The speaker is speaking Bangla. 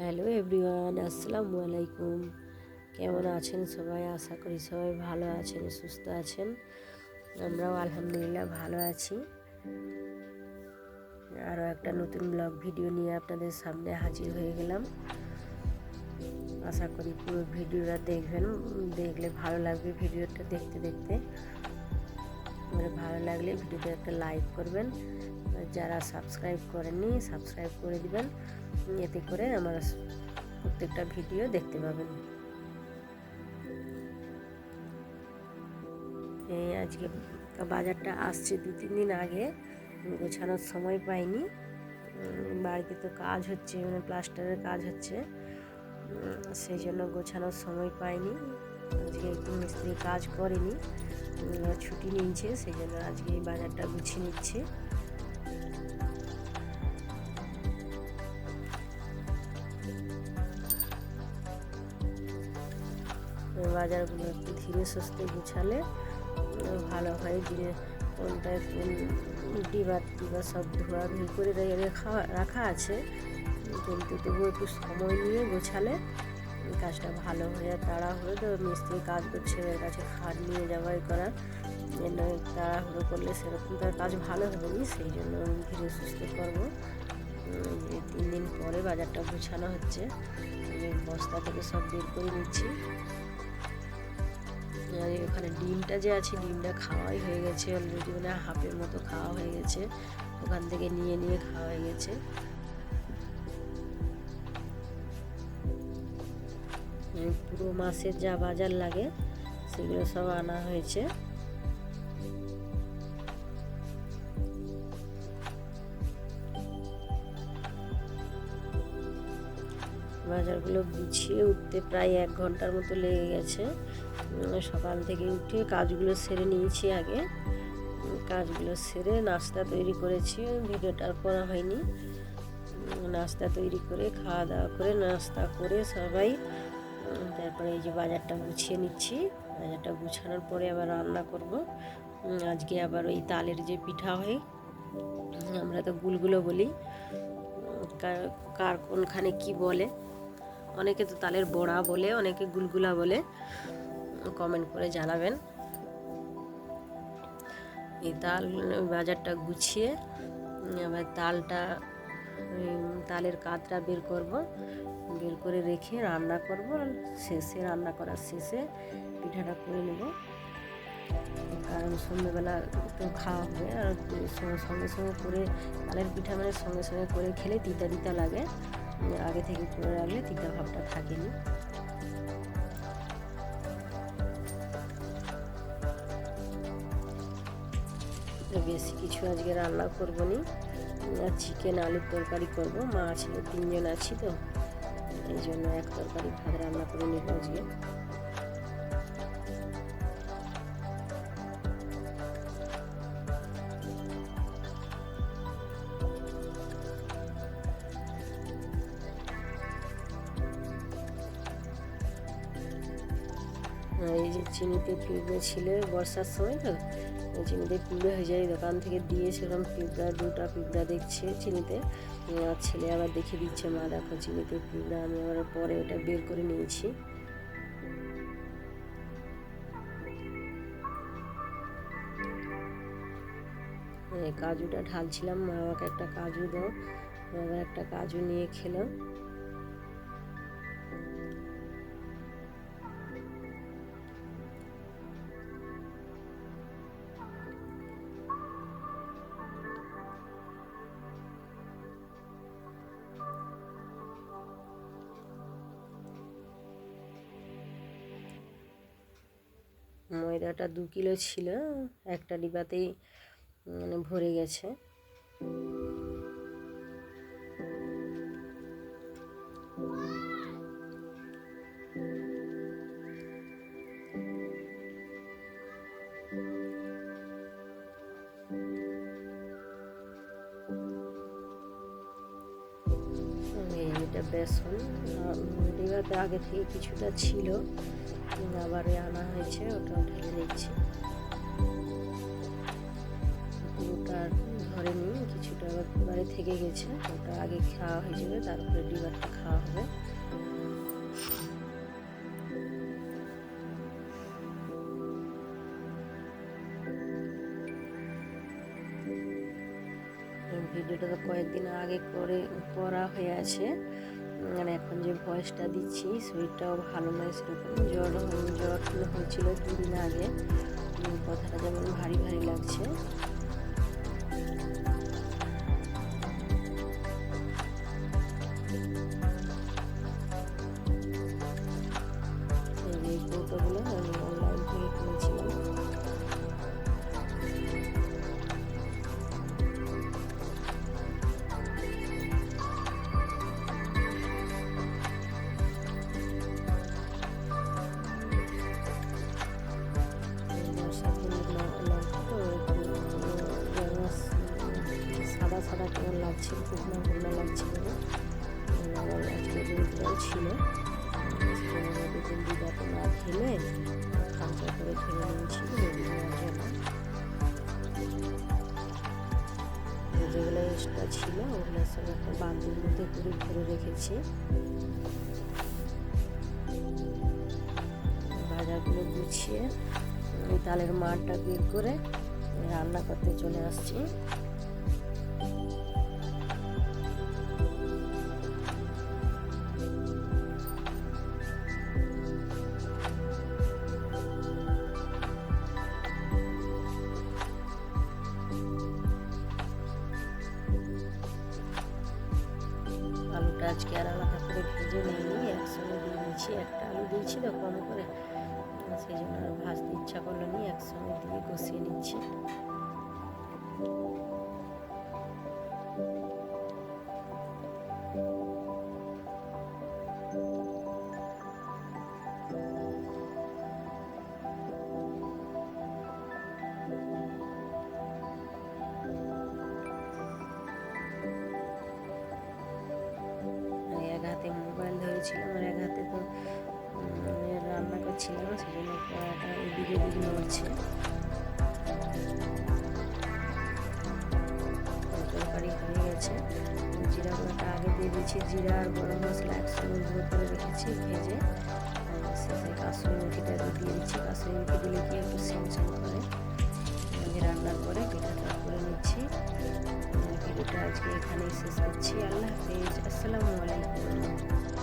হ্যালো এভরিওয়ান, আসসালামু আলাইকুম। কেমন আছেন সবাই? আশা করি সবাই ভালো আছেন, সুস্থ আছেন। আমরাও আলহামদুলিল্লাহ ভালো আছি। আরও একটা নতুন ব্লগ ভিডিও নিয়ে আপনাদের সামনে হাজির হয়ে গেলাম। আশা করি পুরো ভিডিওটা দেখবেন, দেখলে ভালো লাগবে ভিডিওটা দেখতে দেখতে। এবারে ভালো লাগলে ভিডিওতে একটা লাইক করবেন। যারা সাবস্ক্রাইব করেননি সাবস্ক্রাইব করে দিবেন। এতে করে আমার প্রত্যেকটা ভিডিও দেখতে পাবেন। এই আজকে বাজারটা আসছে দু তিন দিন আগে। গোছানোর সময় পাইনি। বাড়িতে তো কাজ হচ্ছে মানে প্লাস্টারের কাজ হচ্ছে। সেই জন্য গোছানোর সময় পাইনি। আজকে একটু মিস্ত্রি কাজ করেনি। ছুটি নিয়েছে, সেই জন্য আজকে এই বাজারটা গুছিয়ে নিচ্ছে। বাজারগুলো একটু ধীরে সুস্থে গুছালে ভালো হয় যে কোনটায় কোন ডিবা টিবা সব ধোয়াধুয়ি করে রে- রেখা রাখা আছে। কিন্তু তবুও একটু সময় নিয়ে গোছালে কাজটা ভালো হয়ে তাড়াহুড়ো তো মিস্ত্রি কাজ করছে এর কাছে খাট নিয়ে যাওয়াই করা জন্য তাড়াহুড়ো করলে সেরকম তার কাজ ভালো হবে না সেই জন্য আমি ধীরে সুস্থ করব। তিন দিন পরে বাজারটা গুছানো হচ্ছে। বস্তা থেকে সব বের করে নিচ্ছি। আর ওখানে ডিমটা যে আছে, ডিমটা খাওয়াই হয়ে গেছে, অলরেডি মানে হাফের মতো খাওয়া হয়ে গেছে। ওখান থেকে নিয়ে নিয়ে খাওয়া হয়ে গেছে। পুরো মাসের যা বাজার লাগে, সেগুলো সব আনা হয়েছে। বাজারগুলো গুছিয়ে উঠতে প্রায় এক ঘণ্টার মতো লেগে গেছে। সকাল থেকে উঠে কাজগুলো সেরে নিয়েছি আগে। কাজগুলো সেরে নাস্তা তৈরি করেছি, ভিডিওটা করা হয়নি। নাস্তা তৈরি করে, খাওয়া দাওয়া করে, নাস্তা করে সবাই তারপরে এই যে বাজারটা গুছিয়ে নিচ্ছি। বাজারটা গুছানোর পরে আবার রান্না করব। আজকে আবার ওই তালের যে পিঠা হয়, আমরা তো গুলগুলো বলি। কার- কোনখানে কি বলে? অনেকে তো তালের বড়া বলে, অনেকে গুলগুলা বলে। কমেন্ট করে জানাবেন। এই তাল বাজারটা গুছিয়ে আবার তালটা তালের কাতটা বের করব। বের করে রেখে রান্না করব। শেষে রান্না করার শেষে পিঠাটা করে নেব। কারণ সন্ধ্যেবেলা তো খাওয়া হবে। আর সঙ্গে সঙ্গে করে তালের পিঠা মানে সঙ্গে সঙ্গে করে খেলে তিতা তিতা লাগে। আগে থেকে করে রাখলে তিতা ভাবটা থাকেনি। বেশি কিছু আজকে রান্না করব নি। চিকেন আলুর তরকারি করব। মা আছে তিনজন আছি তো। এই জন্য এক তরকারি ভাত রান্না করে নিব আজকে এই যে চিনিতে পিঁপড়ে ছিল বর্ষার সময় তো চিনিতে পিঁপড়ে হয়ে যায় দোকান থেকে দিয়ে সেরকম পিঁপড়া দুটা পিঁপড়া দেখছে চিনিতে। আর ছেলে আবার দেখে দিচ্ছে, মা, দেখো চিনিতে পিঁপড়া আমি আবার পরে ওটা বের করে নিয়েছি। কাজুটা ঢালছিলাম, মা আমাকে একটা কাজু দাও। আবার একটা কাজু নিয়ে খেলাম ময়দাটা দু কিলো ছিল, একটা ডিবাতেই মানে ভরে গেছে। এটা বেসন ডিবাতে আগে থেকে কিছুটা ছিল। আবার আনা হয়েছে, ওটা ঢেলে নিচ্ছি। পুরোটা ধরেনি কিছুটা আবার বাড়ি থেকে গেছে, ওটা আগে খাওয়া হয়ে যাবে, তারপরে ডিবারটা খাওয়া হবে। ভিডিওটা তো কয়েকদিন আগে করে, করা হয়ে আছে। মানে এখন যে ভয়েসটা দিচ্ছি, শরীরটাও ভালো নয় সেরকম। জ্বর জ্বর হয়েছিল দুদিন আগে। কথাটা যেমন ভারী ভারী লাগছে। শুকনো শুকনো লাগছিল না উম, আজকে রোদটাও ছিল দুদিন দিদাকে না খেলে খামচা করে খেলে নিয়েছি রোদ নেওয়ার জন্য তো যেগুলো এক্সট্রা ছিল ওগুলো সব একটা বালতির মধ্যে করে ভরে রেখেছি ভাজাগুলো গুছিয়ে ওই তালের মারটা বের করে রান্না করতে চলে আসছি। আজকে আর আলাদা করে ভেজে নিয়ে একসঙ্গে দিয়ে দিয়েছি একটা আলু দিয়েছি তো কম করে। সেই জন্য আর ভাজতে ইচ্ছা করল নি, একসঙ্গে দিয়ে কষিয়ে নিচ্ছি। রান্না করছিলাম সেজন্য কড়াটা এদিকে এদিকে নড়ছে তরকারি জিরা গুঁড়োটা আগে দিয়ে দিয়েছি, জিরা আর গরম মশলা একসঙ্গে গুঁড়ো করে রেখেছি, ভেজে। শেষে কাসুরি মেথিটা দিয়ে দিচ্ছি। কাসুরি মেথি দিলে কি একটু সেম সেম করে। রান্নার পরে পিঠাটা করে নিচ্ছি। ভিডিওটা আজকে এখানেই শেষ করছি। আল্লাহ হাফিজ। আসসালামু আলাইকুম।